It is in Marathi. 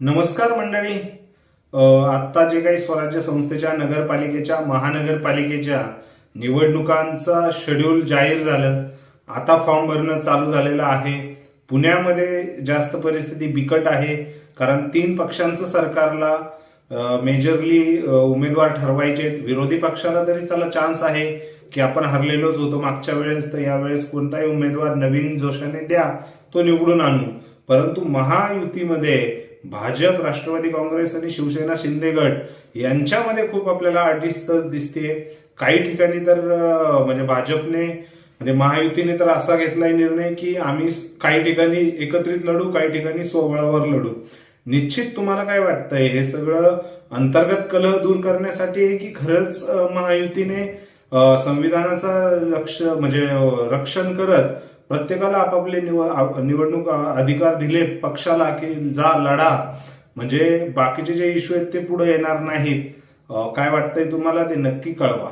नमस्कार मंडळी. आत्ता जे काही स्वराज्य संस्थेच्या नगरपालिकेच्या महानगरपालिकेच्या निवडणुकांचा शेड्यूल जाहीर झालं आता फॉर्म भरणं चालू झालेलं आहे. पुण्यामध्ये जास्त परिस्थिती बिकट आहे कारण तीन पक्षांचं सरकारला मेजरली उमेदवार ठरवायचे आहेत. विरोधी पक्षाला तरी चला चान्स आहे की आपण हरलेलोच होतो. मागच्या वेळेस तर यावेळेस कोणताही उमेदवार नवीन जोशाने द्या तो निवडून आणू. परंतु महायुतीमध्ये भाजप राष्ट्रवादी काँग्रेस आणि शिवसेना शिंदे गट यांच्यामध्ये खूप आपल्याला अडीस्तच दिसते काही ठिकाणी तर म्हणजे भाजपने म्हणजे महायुतीने तर असा घेतलाय निर्णय की आम्ही काही ठिकाणी एकत्रित लढू काही ठिकाणी स्वबळावर लढू. निश्चित तुम्हाला काय वाटतंय? हे सगळं अंतर्गत कलह दूर करण्यासाठी आहे की खरंच महायुतीने संविधानाचा लक्ष म्हणजे रक्षण करत प्रत्येकाला आपापले निव निवडणूक अधिकार दिलेत पक्षाला की जा लढा. म्हणजे बाकीचे जे इश्यू आहेत ते पुढे येणार नाहीत. काय वाटतंय तुम्हाला ते नक्की कळवा.